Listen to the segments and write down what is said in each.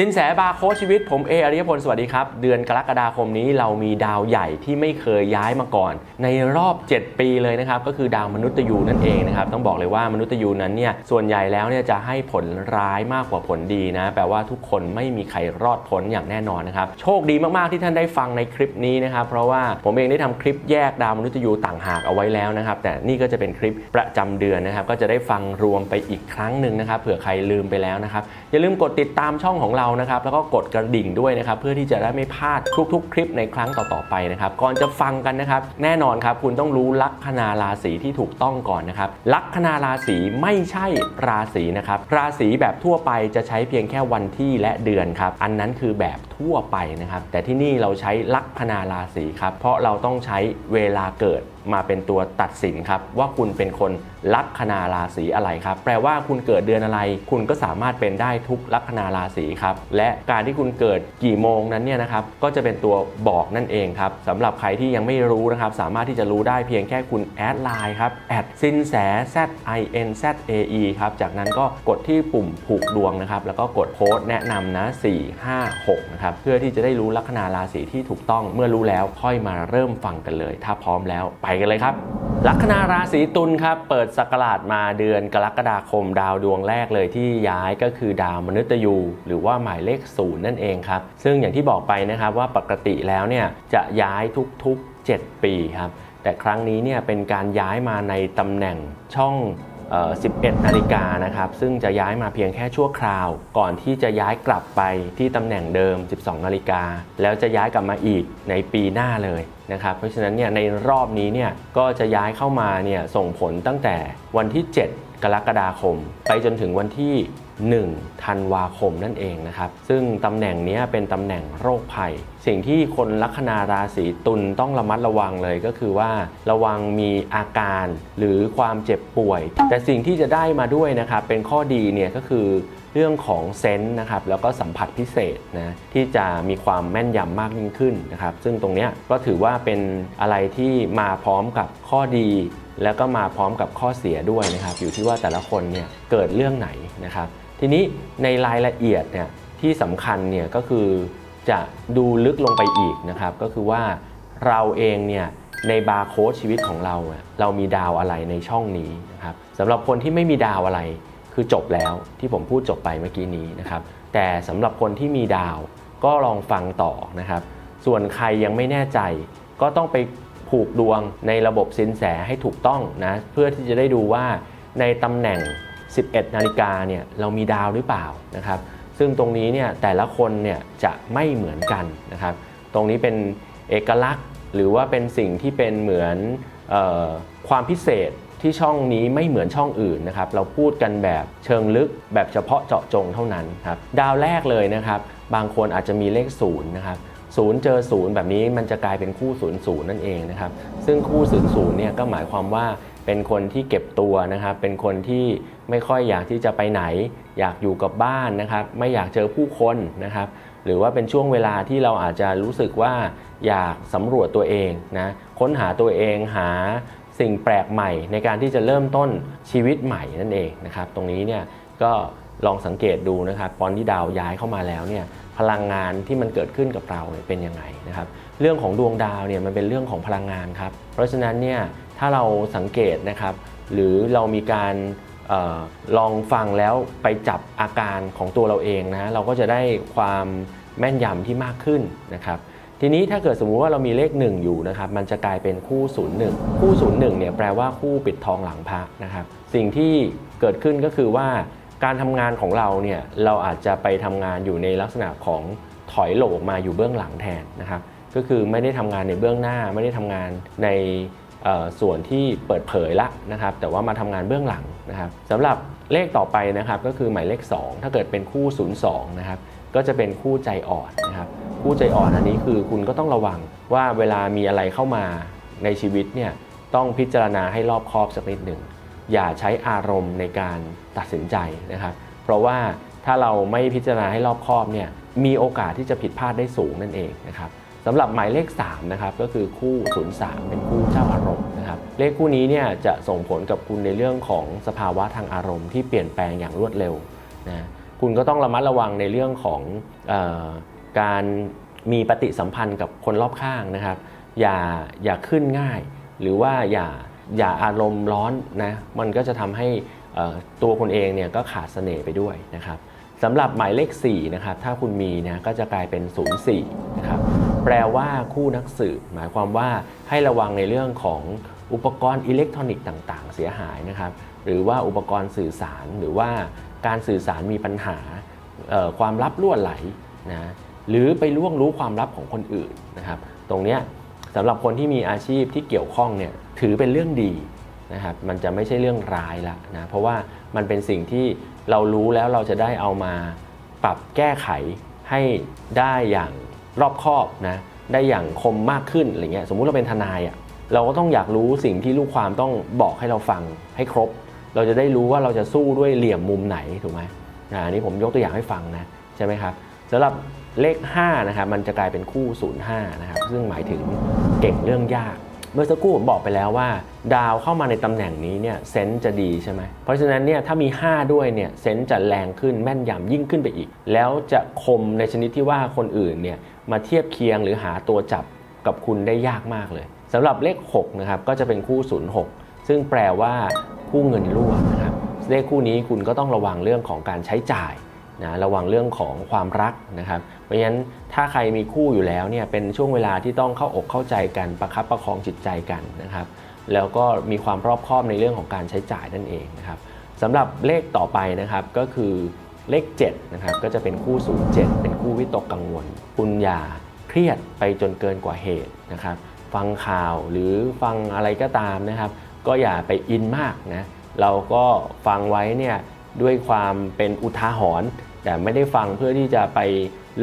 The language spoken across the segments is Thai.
สินแสบาโค้ชชีวิตผมเออริยพล สวัสดีครับ เดือนกรกฎาคมนี้เรามีดาวใหญ่ที่ไม่เคยย้ายมาก่อน ในรอบ 7 ปีเลยนะครับ ก็คือดาวมนุษย์ยูนั่นเองนะครับ ต้องบอกเลยว่ามนุษย์ยูนั้นเนี่ยส่วนใหญ่แล้วเนี่ยจะให้ผลร้ายมากกว่าผลดีนะแปลว่าทุกคนไม่มีใครรอดพ้นอย่างแน่นอนนะครับ โชคดีมาก ๆ ที่ท่านได้ฟังในคลิปนี้นะครับ เพราะว่าผมเองได้ทำคลิปแยกดาวมนุษย์ยูต่างหากเอาไว้แล้วนะครับ แต่นี่ก็จะเป็นคลิปประจำเดือนนะครับก็จะได้ฟังรวมไปอีกครั้งหนึ่งนะครับเผื่อใครลืมไปแล้วนะครับอย่าลืมกดติดตามช่องของเรานะครับแล้วก็กดกระดิ่งด้วยนะครับเพื่อที่จะได้ไม่พลาดทุกๆ คลิปในครั้งต่อๆไปนะครับก่อนจะฟังกันนะครับ แน่นอนครับคุณต้องรู้ลัคนาราศีที่ถูกต้องก่อนนะครับลัคนาราศีไม่ใช่ราศีนะครับราศีแบบทั่วไปจะใช้เพียงแค่วันที่และเดือนครับอันนั้นคือแบบ ทั่วไปนะครับ แต่ที่นี่เราใช้ลัคนาราศีครับ เพราะเราต้องใช้เวลาเกิดมาเป็นตัวตัดสินครับ ว่าคุณเป็นคนลัคนาราศีอะไรครับ แปลว่าคุณเกิดเดือนอะไร คุณก็สามารถเป็นได้ทุกลัคนาราศีครับ และการที่คุณเกิดกี่โมงนั้นเนี่ยนะครับ ก็จะเป็นตัวบอกนั่นเองครับสำหรับใครที่ยังไม่รู้นะครับ สามารถที่จะรู้ได้เพียงแค่คุณแอดไลน์ครับแอดสินแส z i n z a e ครับ จากนั้นก็กดที่ปุ่มผูกดวงนะครับ แล้วก็กดโค้ดแนะนำนะ4 5 6นะครับเพื่อที่จะได้รู้ลัคนาราศีที่ถูกต้องเมื่อรู้แล้วค่อยมาเริ่มฟังกันเลย ถ้าพร้อมแล้วไปกันเลยครับ ลัคนาราศีตุลครับเปิดสักราชมาเดือนกรกฎาคมดาวดวงแรกเลยที่ย้ายก็คือดาวมนุษย์ยูหรือว่าหมายเลขศูนย์นั่นเองครับซึ่งอย่างที่บอกไปนะครับว่าปกติแล้วเนี่ยจะย้ายทุกๆ 7 ปีครับแต่ครั้งนี้เนี่ยเป็นการย้ายมาในตำแหน่งช่อง 11 นาฬิกานะครับ ซึ่งจะย้ายมาเพียงแค่ชั่วคราว ก่อนที่จะย้ายกลับไปที่ตำแหน่งเดิม 12 นาฬิกา แล้วจะย้ายกลับมาอีกในปีหน้าเลยนะครับ เพราะฉะนั้นเนี่ยในรอบนี้เนี่ยก็จะย้ายเข้ามาเนี่ยส่งผลตั้งแต่วันที่ 7 กรกฎาคม ไปจนถึงวันที่ 1ธันวาคมนั่นเองนะครับซึ่งตำแหน่งนี้เป็นตำแหน่งโรคภัย สิ่งที่คนลัคนาราศีตุลต้องระมัดระวังเลยก็คือว่า ระวังมีอาการหรือความเจ็บป่วย แต่สิ่งที่จะได้มาด้วยนะครับเป็นข้อดีเนี่ยก็คือเรื่องของเซนส์นะครับแล้วก็สัมผัสพิเศษนะที่จะมีความแม่นยำมากยิ่งขึ้นนะครับซึ่งตรงนี้ก็ถือว่าเป็นอะไรที่มาพร้อมกับข้อดีแล้วก็มาพร้อมกับข้อเสียด้วยนะครับ อยู่ที่ว่าแต่ละคนเนี่ยเกิดเรื่องไหนนะครับ ทีนี้ในรายละเอียดเนี่ยที่สำคัญเนี่ยก็คือจะดูลึกลงไปอีกนะครับ ก็คือว่าเราเองเนี่ยในบาร์โค้ดชีวิตของเรา เรามีดาวอะไรในช่องนี้นะครับสำหรับคนที่ไม่มีดาวอะไรคือจบแล้วที่ผมพูดจบไปเมื่อกี้นี้นะครับ แต่สำหรับคนที่มีดาวก็ลองฟังต่อนะครับ ส่วนใครยังไม่แน่ใจก็ต้องไปผูกดวงในระบบสินแสให้ถูกต้องนะเพื่อที่จะได้ดูว่าในตำแหน่ง 11 นาฬิกาเนี่ยเรามีดาวหรือเปล่านะครับซึ่งตรงนี้เนี่ยแต่ละคนเนี่ยจะไม่เหมือนกันนะครับ ตรงนี้เป็นเอกลักษณ์หรือว่าเป็นสิ่งที่เป็นเหมือนออความพิเศษที่ช่องนี้ไม่เหมือนช่องอื่นนะครับ เราพูดกันแบบเชิงลึกแบบเฉพาะเจาะจงเท่านั้นครับดาวแรกเลยนะครับ บางคนอาจจะมีเลขศูนย์นะครับศูนย์เจอศูนย์แบบนี้มันจะกลายเป็นคู่ศูนย์ศูนย์นั่นเองนะครับ ซึ่งคู่ศูนย์ศูนย์เนี่ยก็หมายความว่าเป็นคนที่เก็บตัวนะครับ เป็นคนที่ ไม่ค่อยอยากที่จะไปไหน อยากอยู่กับบ้านนะครับ ไม่อยากเจอผู้คนนะครับ หรือว่าเป็นช่วงเวลาที่เราอาจจะรู้สึกว่าอยากสำรวจตัวเองนะค้นหาตัวเองหาสิ่งแปลกใหม่ในการที่จะเริ่มต้นชีวิตใหม่นั่นเองนะครับ ตรงนี้เนี่ยก็ลองสังเกตดูนะครับตอนที่ดาวย้ายเข้ามาแล้วเนี่ยพลังงานที่มันเกิดขึ้นกับเราเนี่ยเป็นยังไงนะครับ เรื่องของดวงดาวเนี่ยมันเป็นเรื่องของพลังงานครับ เพราะฉะนั้นเนี่ยถ้าเราสังเกตนะครับ หรือเรามีการ ออลองฟังแล้วไปจับอาการของตัวเราเองนะเราก็จะได้ความแม่นยำที่มากขึ้นนะครับทีนี้ถ้าเกิดสมมุติว่าเรามีเลข 1 อยู่นะครับมันจะกลายเป็นคู่ 01 คู่ 01เนี่ยแปลว่าคู่ปิดทองหลังพระนะครับสิ่งที่เกิดขึ้นก็คือว่าการทำงานของเราเนี่ยเราอาจจะไปทำงานอยู่ในลักษณะของถอยโหลออกมาอยู่เบื้องหลังแทนนะครับก็คือไม่ได้ทำงานในเบื้องหน้า ไม่ได้ทำงานใน ส่วนที่เปิดเผยละนะครับ แต่ว่ามาทำงานเบื้องหลังนะครับสำหรับเลขต่อไปนะครับก็คือหมายเลข 2 ถ้าเกิดเป็นคู่ 02 นะครับ ก็จะเป็นคู่ใจอ่อนนะครับคู่ใจอ่อนอันนี้คือคุณก็ต้องระวังว่าเวลามีอะไรเข้ามาในชีวิตเนี่ยต้องพิจารณาให้รอบคอบสักนิดหนึ่งอย่าใช้อารมณ์ในการตัดสินใจนะครับ เพราะว่าถ้าเราไม่พิจารณาให้รอบคอบเนี่ยมีโอกาสที่จะผิดพลาดได้สูงนั่นเองนะครับ สำหรับหมายเลข3นะครับก็คือคู่ 03 เป็นคู่เจ้าอารมณ์นะครับเลขคู่นี้เนี่ยจะส่งผลกับคุณในเรื่องของสภาวะทางอารมณ์ที่เปลี่ยนแปลงอย่างรวดเร็วนะคุณก็ต้องระมัดระวังในเรื่องของออการมีปฏิสัมพันธ์กับคนรอบข้างนะครับ อย่าอย่าขึ้นง่าย หรือว่าอย่าอย่าอารมณ์ร้อนนะมันก็จะทำให้ตัวคนเองเนี่ยก็ขาดเสน่ห์ไปด้วยนะครับสำหรับหมายเลข4นะครับถ้าคุณมีนะก็จะกลายเป็น 04นะครับ แปลว่าคู่นักสืบหมายความว่าให้ระวังในเรื่องของอุปกรณ์อิเล็กทรอนิกส์ต่าง ๆ เสียหายนะครับ หรือว่าอุปกรณ์สื่อสารหรือว่าการสื่อสารมีปัญหาความลับล่วไหลนะหรือไปล่วงรู้ความลับของคนอื่นนะครับ ตรงนี้สำหรับคนที่มีอาชีพที่เกี่ยวข้องเนี่ยถือเป็นเรื่องดีนะครับมันจะไม่ใช่เรื่องร้ายละนะเพราะว่ามันเป็นสิ่งที่เรารู้แล้วเราจะได้เอามาปรับแก้ไขให้ได้อย่าง รอบคอบนะได้อย่างคมมากขึ้นอะไรเงี้ยสมมุติเราเป็นทนายอะ่ะเราก็ต้องอยากรู้สิ่งที่ลูกความต้องบอกให้เราฟังให้ครบ เราจะได้รู้ว่าเราจะสู้ด้วยเหลี่ยมมุมไหนถูกไหมอ่าอันนี้ผมยกตัวอย่างให้ฟังนะใช่ไหมครับสำหรับเลข5นะครับมันจะกลายเป็นคู่ 05นะครับซึ่งหมายถึงเก่งเรื่องยาก เมื่อสักครู่ผมบอกไปแล้วว่า ดาวเข้ามาในตำแหน่งนี้เนี่ยเซนจะดีใช่ไหมเพราะฉะนั้นเนี่ยถ้ามี 5 ด้วยเนี่ยเซนจะแรงขึ้นแม่นยำยิ่งขึ้นไปอีก แล้วจะคมในชนิดที่ว่าคนอื่นเนี่ยมาเทียบเคียงหรือหาตัวจับกับคุณได้ยากมากเลยสำหรับเลข6นะครับก็จะเป็นคู่ 06 ซึ่งแปลว่าคู่เงินรั่วนะครับเลขคู่นี้คุณก็ต้องระวังเรื่องของการใช้จ่าย นะระวังเรื่องของความรักนะครับ เพราะฉะนั้นถ้าใครมีคู่อยู่แล้วเนี่ยเป็นช่วงเวลาที่ต้องเข้าอกเข้าใจกันประคับประคองจิตใจกันนะครับ แล้วก็มีความรอบคอบในเรื่องของการใช้จ่ายนั่นเองนะครับสำหรับเลขต่อไปนะครับก็คือเลข7นะครับก็จะเป็นคู่07เป็นคู่วิตกกังวล คุณอย่าเครียดไปจนเกินกว่าเหตุนะครับ ฟังข่าวหรือฟังอะไรก็ตามนะครับ ก็อย่าไปอินมากนะเราก็ฟังไว้เนี่ยด้วยความเป็นอุทาหรณ์ แต่ไม่ได้ฟังเพื่อที่จะไป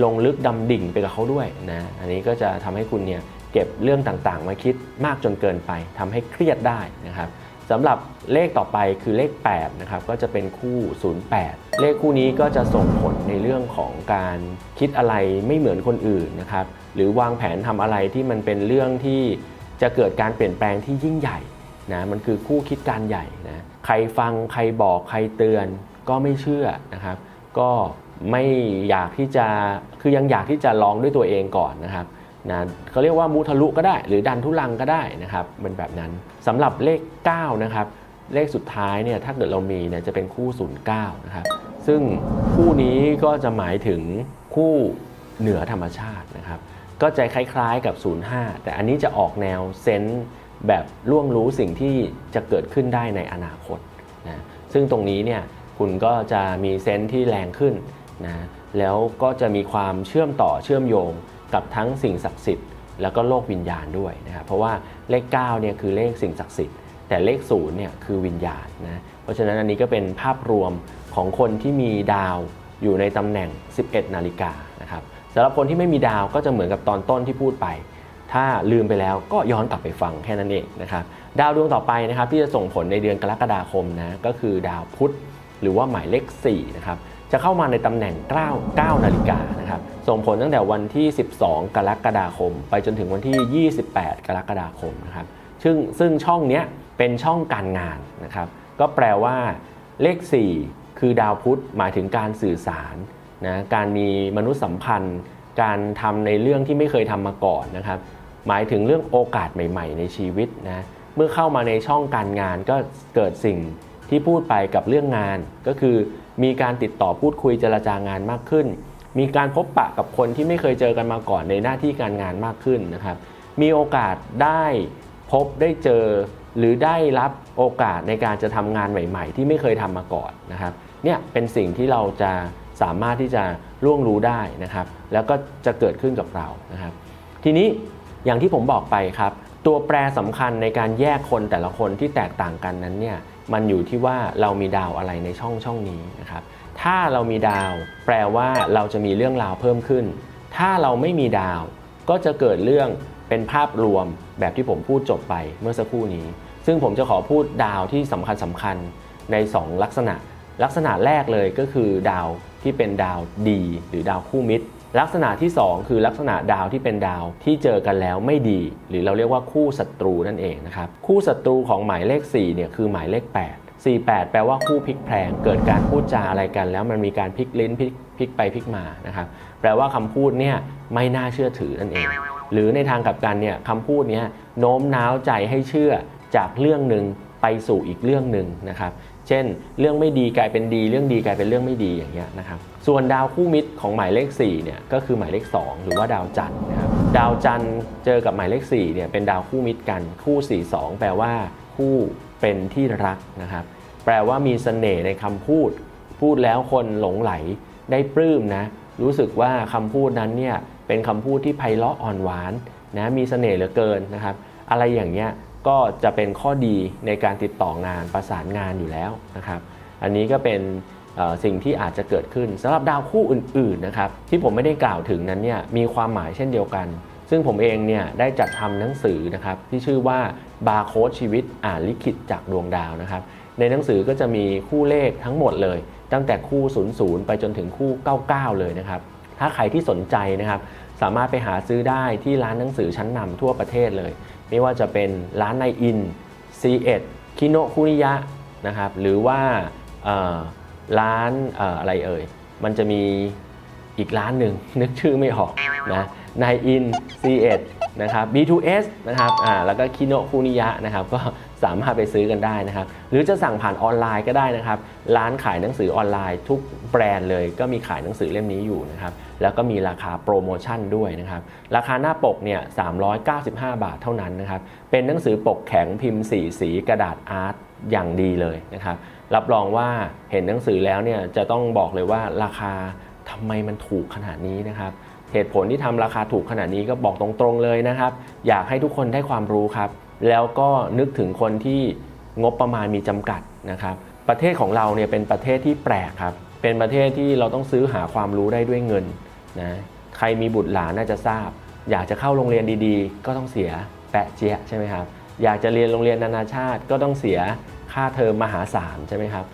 ลงลึกดำดิ่งไปกับเขาด้วยนะอันนี้ก็จะทำให้คุณเนี่ยเก็บเรื่องต่างๆ มาคิดมากจนเกินไปทำให้เครียดได้นะครับสำหรับเลขต่อไปคือเลข8นะครับก็จะเป็นคู่ 08 เลขคู่นี้ก็จะส่งผลในเรื่องของการคิดอะไรไม่เหมือนคนอื่นนะครับหรือวางแผนทำอะไรที่มันเป็นเรื่องที่จะเกิดการเปลี่ยนแปลงที่ยิ่งใหญ่นะมันคือคู่คิดการใหญ่นะใครฟังใครบอกใครเตือนก็ไม่เชื่อนะครับ ก็ไม่อยากที่จะคือยังอยากที่จะลองด้วยตัวเองก่อนนะครับนะเขาเรียกว่ามุทะลุก็ได้ หรือดันทุลังก็ได้นะครับเป็นแบบนั้นสำหรับเลข9นะครับเลขสุดท้ายเนี่ยถ้าเกิดเรามีเนี่ยจะเป็นคู่ 09นะครับซึ่งคู่นี้ก็จะหมายถึงคู่เหนือธรรมชาตินะครับก็จะคล้ายๆกับ 05 แต่อันนี้จะออกแนวเซนส์แบบล่วงรู้สิ่งที่จะเกิดขึ้นได้ในอนาคตนะซึ่งตรงนี้เนี่ย คุณก็จะมีเซนส์ที่แรงขึ้นนะแล้วก็จะมีความเชื่อมต่อเชื่อมโยงกับทั้งสิ่งศักดิ์สิทธิ์แล้วก็โลกวิญญาณด้วยนะครับเพราะว่าเลข9เนี่ยคือเลขสิ่งศักดิ์สิทธิ์แต่เลข0เนี่ยคือวิญญาณนะเพราะฉะนั้นอันนี้ก็เป็นภาพรวมของคนที่มีดาวอยู่ในตำแหน่ง 11 นาฬิกานะครับสำหรับคนที่ไม่มีดาวก็จะเหมือนกับตอนต้นที่พูดไป ถ้าลืมไปแล้วก็ย้อนกลับไปฟังแค่นั้นเองนะครับดาวดวงต่อไปนะครับที่จะส่งผลในเดือนกรกฎาคมนะก็คือดาวพุธ หรือว่าหมายเลข4นะครับจะเข้ามาในตำแหน่ง9 9นาฬิกานะครับส่งผลตั้งแต่วันที่ 12 กรกฎาคม ไปจนถึงวันที่ 28 กรกฎาคมนะครับซึ่งซึ่งช่องเนี้ยเป็นช่องการงานนะครับก็แปลว่าเลข 4 คือดาวพุธหมายถึงการสื่อสารนะการมีมนุษยสัมพันธ์ การทำในเรื่องที่ไม่เคยทำมาก่อนนะครับหมายถึงเรื่องโอกาสใหม่ ๆ ในชีวิตนะเมื่อเข้ามาในช่องการงานก็เกิดสิ่ง ที่พูดไปกับเรื่องงาน ก็คือมีการติดต่อพูดคุยเจรจางานมากขึ้น มีการพบปะกับคนที่ไม่เคยเจอกันมาก่อนในหน้าที่การงานมากขึ้นนะครับ มีโอกาสได้พบได้เจอ หรือได้รับโอกาสในการจะทำงานใหม่ ๆ ที่ไม่เคยทำมาก่อนนะครับเนี่ยเป็นสิ่งที่เราจะสามารถที่จะล่วงรู้ได้นะครับ แล้วก็จะเกิดขึ้นกับเรานะครับ ทีนี้อย่างที่ผมบอกไปครับ ตัวแปรสำคัญในการแยกคนแต่ละคนที่แตกต่างกันนั้นเนี่ย มันอยู่ที่ว่าเรามีดาวอะไรในช่องช่องนี้นะครับ ถ้าเรามีดาวแปลว่าเราจะมีเรื่องราวเพิ่มขึ้น ถ้าเราไม่มีดาว ก็จะเกิดเรื่องเป็นภาพรวมแบบที่ผมพูดจบไปเมื่อสักครู่นี้ ซึ่งผมจะขอพูดดาวที่สำคัญสำคัญใน 2 ลักษณะ ลักษณะแรกเลยก็คือดาวที่เป็นดาวดี หรือดาวคู่มิตร ลักษณะที่ 2 คือลักษณะดาวที่เป็นดาวที่เจอกันแล้วไม่ดี หรือเราเรียกว่าคู่ศัตรูนั่นเองนะครับคู่ศัตรูของหมายเลข4เนี่ยคือหมายเลข 8 48 แปลว่าคู่พลิกแพลงเกิดการพูดจาอะไรกัน แล้วมันมีการพลิกลิ้นพลิกพลิกไปพลิกมานะครับแปลว่าคำพูดเนี่ยไม่น่าเชื่อถือนั่นเอง หรือในทางกลับกันเนี่ยคำพูดเนี้ยโน้มน้าวใจให้เชื่อจากเรื่องหนึ่งไปสู่อีกเรื่องหนึ่งนะครับ เช่น เรื่องไม่ดีกลายเป็นดี เรื่องดีกลายเป็นเรื่องไม่ดีอย่างเงี้ยนะครับ ส่วนดาวคู่มิตรของหมายเลข4เนี่ยก็คือหมายเลข 2 หรือว่าดาวจันทร์นะครับดาวจันทร์เจอกับหมายเลข4เนี่ยเป็นดาวคู่มิตรกันคู่ 4 2 แปลว่าคู่เป็นที่รักนะครับ แปลว่ามีเสน่ห์ในคำพูด พูดแล้วคนหลงไหลได้ปลื้มนะรู้สึกว่าคำพูดนั้นเนี่ยเป็นคำพูดที่ไพเราะอ่อนหวานนะมีเสน่ห์เหลือเกินนะครับ อะไรอย่างเงี้ยก็จะเป็นข้อดีในการติดต่องานประสานงานอยู่แล้วนะครับ อันนี้ก็เป็น สิ่งที่อาจจะเกิดขึ้นสำหรับดาวคู่อื่นๆนะครับที่ผมไม่ได้กล่าวถึงนั้นเนี่ยมีความหมายเช่นเดียวกัน ซึ่งผมเองเนี่ยได้จัดทำหนังสือนะครับที่ชื่อว่าบาร์โค้ดชีวิตอ่านลิขิตจากดวงดาวนะครับในหนังสือก็จะมีคู่เลขทั้งหมดเลย ตั้งแต่คู่ 00 ไปจนถึงคู่ 99 เลยนะครับถ้าใครที่สนใจนะครับสามารถไปหาซื้อได้ที่ร้านหนังสือชั้นนำทั่วประเทศเลย ไม่ว่าจะเป็นร้านในอิน C1 คิโนคุนิยะนะครับหรือว่า ร้านเอ่อะไรเอ่ย มันจะมีอีกร้านหนึ่งนึกชื่อไม่ออกนะในอิน C1 นะครับ B2S นะครับอ่าแล้วก็คิโนคุนิยะนะครับ ก็สามารถไปซื้อกันได้นะครับ หรือจะสั่งผ่านออนไลน์ก็ได้นะครับ ร้านขายหนังสือออนไลน์ ทุกแบรนด์เลย ก็มีขายหนังสือเล่มนี้อยู่นะครับ แล้วก็มีราคาโปรโมชั่นด้วยนะครับ ราคาหน้าปกเนี่ย395 บาทเท่านั้นนะครับ เป็นหนังสือปกแข็งพิมพ์สีสีกระดาษอาร์ตอย่างดีเลยนะครับ รับรองว่าเห็นหนังสือแล้วเนี่ยจะต้องบอกเลยว่าราคาทำไมมันถูกขนาดนี้นะครับ เหตุผลที่ทำราคาถูกขนาดนี้ก็บอกตรงๆเลยนะครับ อยากให้ทุกคนได้ความรู้ครับ แล้วก็นึกถึงคนที่งบประมาณมีจำกัดนะครับ ประเทศของเราเนี่ยเป็นประเทศที่แปลกครับ เป็นประเทศที่เราต้องซื้อหาความรู้ได้ด้วยเงินนะใครมีบุตรหลานน่าจะทราบ อยากจะเข้าโรงเรียนดีๆ ก็ต้องเสียแปะเจี๊ยใช่ไหมครับ อยากจะเรียนโรงเรียนนานาชาติก็ต้องเสีย ค่าเทอมมหาศาลใช่ไหมครับ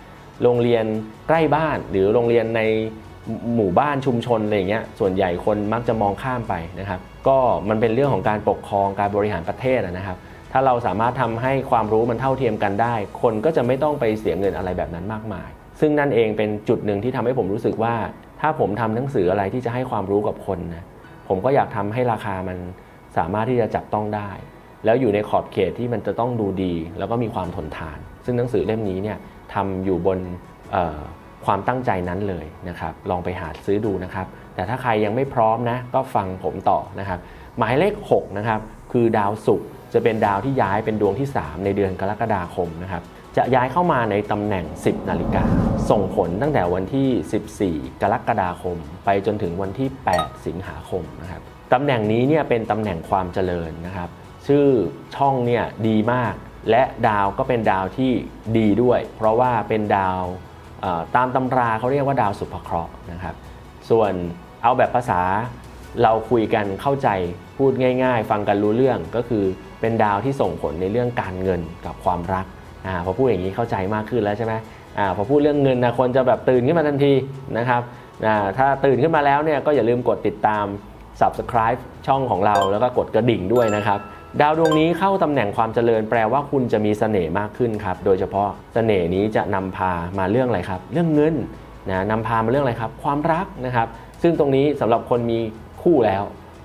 โรงเรียนใกล้บ้านหรือโรงเรียนในหมู่บ้านชุมชนอะไรเงี้ยส่วนใหญ่คนมักจะมองข้ามไปนะครับ ก็มันเป็นเรื่องของการปกครองการบริหารประเทศนะครับ ถ้าเราสามารถทำให้ความรู้มันเท่าเทียมกันได้ คนก็จะไม่ต้องไปเสียเงินอะไรแบบนั้นมากมาย ซึ่งนั่นเองเป็นจุดหนึ่งที่ทำให้ผมรู้สึกว่า ถ้าผมทำหนังสืออะไรที่จะให้ความรู้กับคนนะผมก็อยากทำให้ราคามันสามารถที่จะจับต้องได้ แล้วอยู่ในขอบเขตที่มันจะต้องดูดี แล้วก็มีความทนทาน ซึ่งหนังสือเล่มนี้เนี่ยทำอยู่บนความตั้งใจนั้นเลยนะครับ ลองไปหาซื้อดูนะครับ แต่ถ้าใครยังไม่พร้อมนะ ก็ฟังผมต่อนะครับ หมายเลข6นะครับคือดาวศุกร์จะเป็นดาวที่ย้ายเป็นดวงที่ 3 ในเดือนกรกฎาคมนะครับจะย้ายเข้ามาในตำแหน่ง 10 นาฬิกา ส่งผลตั้งแต่วันที่ 14 กรกฎาคม ไปจนถึงวันที่ 8 สิงหาคมนะครับตำแหน่งนี้เนี่ยเป็นตำแหน่งความเจริญนะครับ ชื่อช่องเนี่ยดีมาก และดาวก็เป็นดาวที่ดีด้วย เพราะว่าเป็นดาวตามตำราเขาเรียกว่าดาวสุภเคราะห์นะครับ ส่วนเอาแบบภาษาเราคุยกันเข้าใจพูดง่าย ๆ ฟังกันรู้เรื่องก็คือเป็นดาวที่ส่งผลในเรื่องการเงินกับความรักอาพอพูดอย่างนี้เข้าใจมากขึ้นแล้วใช่ไหมอาพอพูดเรื่องเงินนะคนจะแบบตื่นขึ้นมาทันทีนะครับอ่าถ้าตื่นขึ้นมาแล้วเนี่ยก็อย่าลืมกดติดตาม subscribe ช่องของเราแล้วก็กดกระดิ่งด้วยนะครับ ดาวดวงนี้เข้าตำแหน่งความเจริญแปลว่าคุณจะมีเสน่ห์มากขึ้นครับ โดยเฉพาะเสน่ห์นี้จะนำพามาเรื่องอะไรครับ เรื่องเงินนะนำพามาเรื่องอะไรครับ ความรักนะครับ ซึ่งตรงนี้สำหรับคนมีคู่แล้ว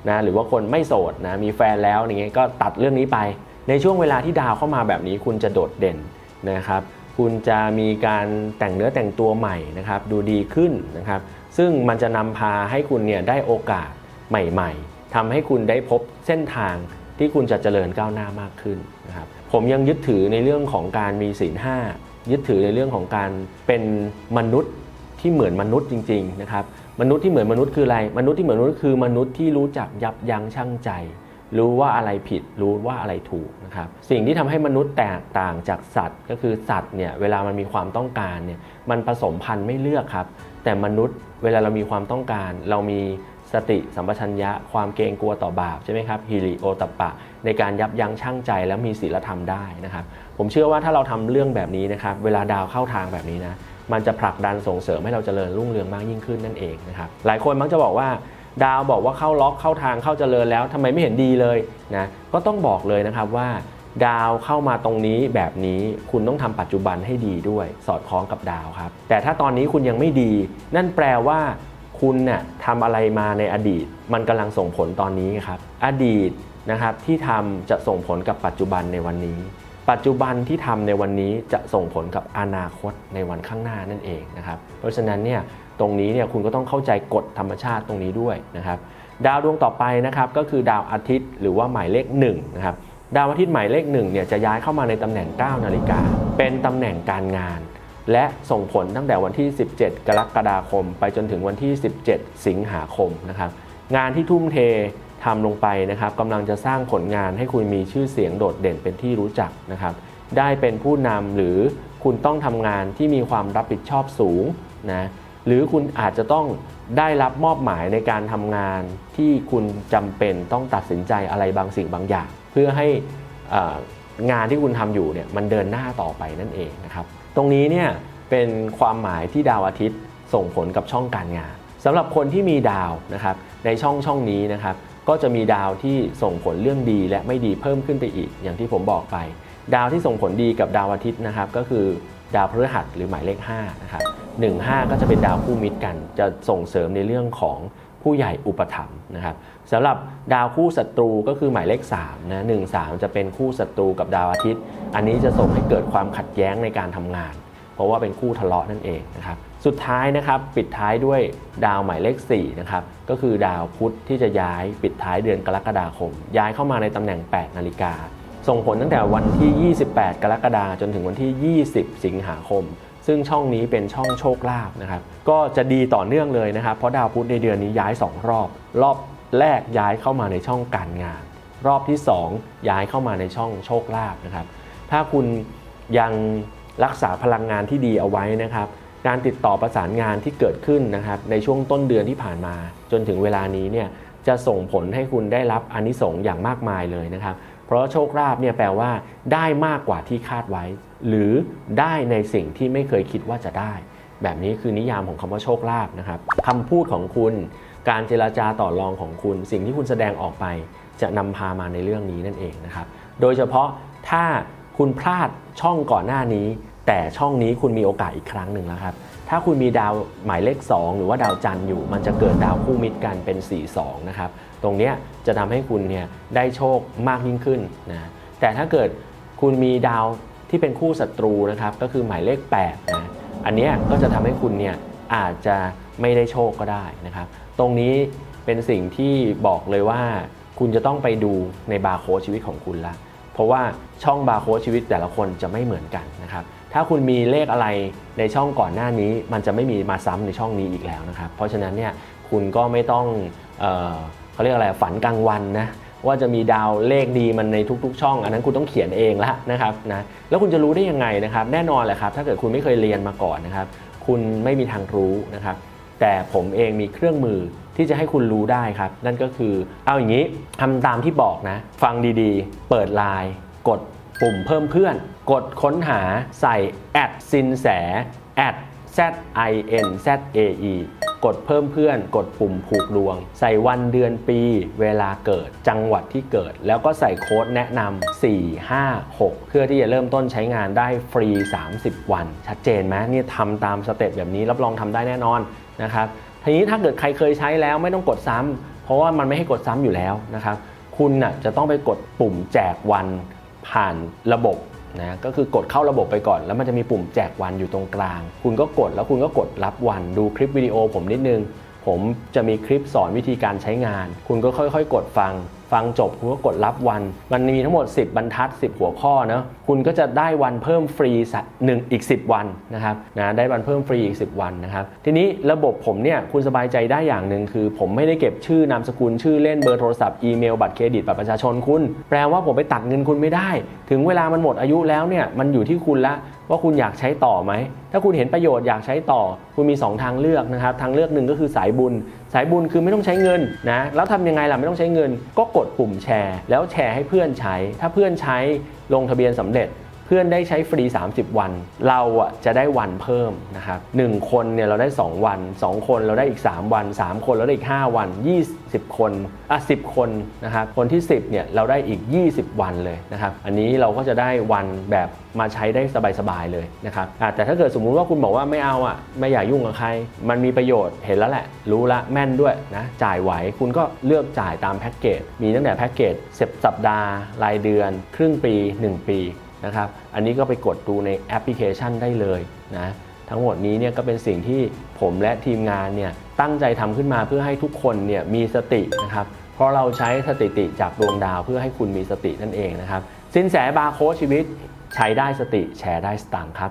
นะหรือว่าคนไม่โสดนะมีแฟนแล้วอย่างเงี้ยก็ตัดเรื่องนี้ไป ในช่วงเวลาที่ดาวเข้ามาแบบนี้คุณจะโดดเด่นนะครับ คุณจะมีการแต่งเนื้อแต่งตัวใหม่นะครับ ดูดีขึ้นนะครับ ซึ่งมันจะนำพาให้คุณเนี่ยได้โอกาสใหม่ ๆทำให้คุณได้พบเส้นทาง ที่คุณจะเจริญก้าวหน้ามากขึ้นนะครับผมยังยึดถือในเรื่องของการมีศีลห้ายึดถือในเรื่องของการเป็นมนุษย์ที่เหมือนมนุษย์จริงๆนะครับมนุษย์ที่เหมือนมนุษย์คืออะไร มนุษย์ที่เหมือนมนุษย์คือมนุษย์ที่รู้จักยับยั้งชั่งใจ รู้ว่าอะไรผิด รู้ว่าอะไรถูกนะครับสิ่งที่ทำให้มนุษย์แตกต่างจากสัตว์ ก็คือสัตว์เนี่ยเวลามันมีความต้องการเนี่ยมันผสมพันธุ์ไม่เลือกครับแต่มนุษย์เวลาเรามีความต้องการ เรามี สติสัมปชัญญะ ความเกรงกลัวต่อบาปใช่ไหมครับฮิริโอตปะ ในการยับยั้งชั่งใจแล้วมีศีลธรรมได้นะครับ ผมเชื่อว่าถ้าเราทำเรื่องแบบนี้นะครับ เวลาดาวเข้าทางแบบนี้นะมันจะผลักดันส่งเสริมให้เราเจริญรุ่งเรืองมากยิ่งขึ้นนั่นเองนะครับหลายคนมักจะบอกว่า ดาวบอกว่าเข้าล็อกเข้าทางเข้าเจริญแล้วทำไมไม่เห็นดีเลยนะก็ต้องบอกเลยนะครับว่าดาวเข้ามาตรงนี้แบบนี้คุณต้องทำปัจจุบันให้ดีด้วย สอดคล้องกับดาวครับ แต่ถ้าตอนนี้คุณยังไม่ดี นั่นแปลว่า คุณเนี่ยทำอะไรมาในอดีต มันกำลังส่งผลตอนนี้ครับ อดีตนะครับที่ทำจะส่งผลกับปัจจุบันในวันนี้ ปัจจุบันที่ทำในวันนี้จะส่งผลกับอนาคตในวันข้างหน้านั่นเองนะครับ เพราะฉะนั้นเนี่ยตรงนี้เนี่ยคุณก็ต้องเข้าใจกฎธรรมชาติตรงนี้ด้วยนะครับดาวดวงต่อไปนะครับก็คือดาวอาทิตย์หรือว่าหมายเลข1นะครับดาวอาทิตย์หมายเลข1เนี่ยจะย้ายเข้ามาในตำแหน่ง 9 นาฬิกา เป็นตำแหน่งการงาน และส่งผลตั้งแต่วันที่ 17 กรกฎาคม ไปจนถึงวันที่ 17 สิงหาคมนะครับงานที่ทุ่มเททำลงไปนะครับกำลังจะสร้างผลงานให้คุณมีชื่อเสียงโดดเด่นเป็นที่รู้จักนะครับได้เป็นผู้นำหรือคุณต้องทำงานที่มีความรับผิดชอบสูงนะหรือคุณอาจจะต้องได้รับมอบหมายในการทำงานที่คุณจำเป็นต้องตัดสินใจอะไรบางสิ่งบางอย่าง เพื่อให้งานที่คุณทำอยู่เนี่ยมันเดินหน้าต่อไปนั่นเองนะครับ ตรงนี้เนี่ยเป็นความหมายที่ดาวอาทิตย์ส่งผลกับช่องการงานสำหรับคนที่มีดาวนะครับในช่องช่องนี้นะครับก็จะมีดาวที่ส่งผลเรื่องดีและไม่ดีเพิ่มขึ้นไปอีก อย่างที่ผมบอกไป ดาวที่ส่งผลดีกับดาวอาทิตย์นะครับก็คือดาวพฤหัสหรือหมายเลข5นะครับ1 5ก็จะเป็นดาวคู่มิตรกัน จะส่งเสริมในเรื่องของ ผู้ใหญ่อุปถัมภ์นะครับสำหรับดาวคู่ศัตรูก็คือหมายเลข3นะ1 3จะเป็นคู่ศัตรูกับดาวอาทิตย์ อันนี้จะส่งให้เกิดความขัดแย้งในการทำงาน เพราะว่าเป็นคู่ทะเลาะนั่นเองนะครับสุดท้ายนะครับปิดท้ายด้วยดาวหมายเลข4นะครับก็คือดาวพุธที่จะย้ายปิดท้ายเดือนกรกฎาคม ย้ายเข้ามาในตำแหน่ง 8 นาฬิกาส่งผลตั้งแต่วันที่ 28 กรกฎาคมจนถึงวันที่ 20 สิงหาคม ซึ่งช่องนี้เป็นช่องโชคลาภนะครับ ก็จะดีต่อเนื่องเลยนะครับ เพราะดาวพุธในเดือนนี้ย้าย 2 รอบ รอบแรกย้ายเข้ามาในช่องการงาน รอบที่ 2 ย้ายเข้ามาในช่องโชคลาภนะครับ ถ้าคุณยังรักษาพลังงานที่ดีเอาไว้นะครับ การติดต่อประสานงานที่เกิดขึ้นนะครับ ในช่วงต้นเดือนที่ผ่านมา จนถึงเวลานี้เนี่ยจะส่งผลให้คุณได้รับอนิสงส์อย่างมากมายเลยนะครับ เพราะโชคลาภเนี่ยแปลว่า ได้มากกว่าที่คาดไว้ หรือได้ในสิ่งที่ไม่เคยคิดว่าจะได้ แบบนี้คือนิยามของคำว่าโชคลาภนะครับคำพูดของคุณ การเจราจาต่อรองของคุณ สิ่งที่คุณแสดงออกไป จะนำพามาในเรื่องนี้นั่นเองนะครับโดยเฉพาะถ้าคุณพลาดช่องก่อนหน้านี้ แต่ช่องนี้คุณมีโอกาสอีกครั้งหนึ่งแล้วครับ ถ้าคุณมีดาวหมายเลข 2 หรือว่าดาวจันทร์อยู่ มันจะเกิดดาวคู่มิตรกันเป็น 4-2 นะครับ ตรงนี้จะทำให้คุณเนี่ยได้โชคมากยิ่งขึ้นนะแต่ถ้าเกิดคุณมีดาวที่เป็นคู่ศัตรูนะครับก็คือหมายเลข8นะอันนี้ก็จะทำให้คุณเนี่ยอาจจะไม่ได้โชคก็ได้นะครับ ตรงนี้เป็นสิ่งที่บอกเลยว่า คุณจะต้องไปดูในบาร์โค้ดชีวิตของคุณละเพราะว่าช่องบาร์โค้ดชีวิตแต่ละคนจะไม่เหมือนกันนะครับ ถ้าคุณมีเลขอะไรในช่องก่อนหน้านี้ มันจะไม่มีมาซ้ำในช่องนี้อีกแล้วนะครับ เพราะฉะนั้นเนี่ยคุณก็ไม่ต้องเออเขาเรียกอะไรฝันกลางวันนะว่าจะมีดาวเลขดีมันในทุกๆ ช่อง อันนั้นคุณต้องเขียนเองละนะครับนะแล้วคุณจะรู้ได้ยังไงนะครับ แน่นอนแหละครับ ถ้าเกิดคุณไม่เคยเรียนมาก่อนนะครับ คุณไม่มีทางรู้นะครับ แต่ผมเองมีเครื่องมือที่จะให้คุณรู้ได้ครับ นั่นก็คือเอาอย่างนี้ทำตามที่บอกนะ ฟังดีๆ เปิดไลน์กด ปุ่มเพิ่มเพื่อน กดค้นหาใส่แอดซินแสแอด Z I N Z A E กดเพิ่มเพื่อน กดปุ่มผูกดวง ใส่วันเดือนปี เวลาเกิดจังหวัดที่เกิด แล้วก็ใส่โค้ดแนะนำ4 5 6 เพื่อที่จะเริ่มต้นใช้งานได้ฟรี 30 วัน ชัดเจนไหมนี่ทำตามสเต็ปแบบนี้รับรองทำได้แน่นอนนะครับทีนี้ถ้าเกิดใครเคยใช้แล้วไม่ต้องกดซ้ำเพราะว่ามันไม่ให้กดซ้ำอยู่แล้วนะครับคุณน่ะจะต้องไปกดปุ่มแจกวัน ผ่านระบบนะก็คือกดเข้าระบบไปก่อน แล้วมันจะมีปุ่มแจกวันอยู่ตรงกลาง คุณก็กดแล้วคุณก็กดรับวันดูคลิปวิดีโอผมนิดนึง ผมจะมีคลิปสอนวิธีการใช้งาน คุณก็ค่อย ๆ กดฟัง ฟังจบคุณก็กดรับวัน มันมีทั้งหมด 10 บรรทัด 10 หัวข้อเนาะคุณก็จะได้วันเพิ่มฟรีสักหนึ่งอีก 10 วันนะครับนะได้วันเพิ่มฟรีอีก 10 วันนะครับทีนี้ระบบผมเนี่ยคุณสบายใจได้อย่างหนึ่งคือ ผมไม่ได้เก็บชื่อนามสกุลชื่อเล่นเบอร์โทรศัพท์อีเมลบัตรเครดิตบัตรประชาชนคุณ แปลว่าผมไปตัดเงินคุณไม่ได้ ถึงเวลามันหมดอายุแล้วเนี่ยมันอยู่ที่คุณละ ว่าคุณอยากใช้ต่อไหม ถ้าคุณเห็นประโยชน์อยากใช้ต่อ คุณมี 2 ทางเลือกนะครับ ทางเลือกหนึ่งก็คือสายบุญ สายบุญคือไม่ต้องใช้เงินนะ แล้วทำยังไงล่ะไม่ต้องใช้เงิน ก็กดปุ่มแชร์ แล้วแชร์ให้เพื่อนใช้ ถ้าเพื่อนใช้ลงทะเบียนสำเร็จ เพื่อนได้ใช้ฟรี 30 วัน เราอะจะได้วันเพิ่มนะครับหนึ่งคนเนี่ยเราได้ 2 วัน 2 คนเราได้อีก 3 วัน 3 คนเราได้อีก 5 วัน 20 คนอะ10 คนนะครับคนที่ 10เนี่ยเราได้อีก 20 วันเลยนะครับอันนี้เราก็จะได้วันแบบมาใช้ได้สบายๆเลยนะครับแต่ถ้าเกิดสมมุติว่าคุณบอกว่าไม่เอาอะไม่อยากยุ่งกับใคร มันมีประโยชน์เห็นแล้วแหละ รู้ละแม่นด้วยนะจ่ายไหวคุณก็เลือกจ่ายตามแพ็กเกจมีตั้งแต่แพ็กเกจสัปดาห์รายเดือน ครึ่งปี 1 ปี นะครับ อันนี้ก็ไปกดดูในแอปพลิเคชันได้เลยนะทั้งหมดนี้เนี่ยก็เป็นสิ่งที่ผมและทีมงานเนี่ยตั้งใจทำขึ้นมาเพื่อให้ทุกคนเนี่ยมีสตินะครับ เพราะเราใช้สถิติจากดวงดาวเพื่อให้คุณมีสตินั่นเองนะครับ สินแสบาร์โค้ดชีวิต ใช้ได้สติแชร์ได้สตางค์ครับ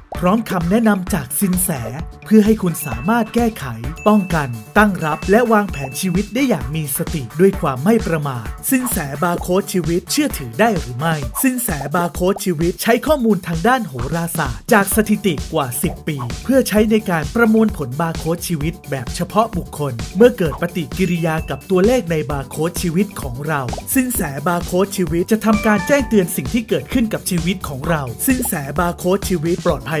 พร้อมคำแนะนำจากสินแส เพื่อให้คุณสามารถแก้ไข ป้องกัน ตั้งรับ และวางแผนชีวิตได้อย่างมีสติด้วยความไม่ประมาท สินแสบาร์โค้ดชีวิตเชื่อถือได้หรือไม่ สินแสบาร์โค้ดชีวิตใช้ข้อมูลทางด้านโหราศาสตร์ จากสถิติกว่า 10 ปี เพื่อใช้ในการประมวลผลบาร์โค้ดชีวิต แบบเฉพาะบุคคล เมื่อเกิดปฏิกิริยากับตัวเลขในบาร์โค้ดชีวิตของเรา สินแสบาร์โค้ดชีวิตจะทำการแจ้งเตือนสิ่งที่เกิดขึ้นกับชีวิตของเรา สินแสบาร์โค้ดชีวิตปลอดภัย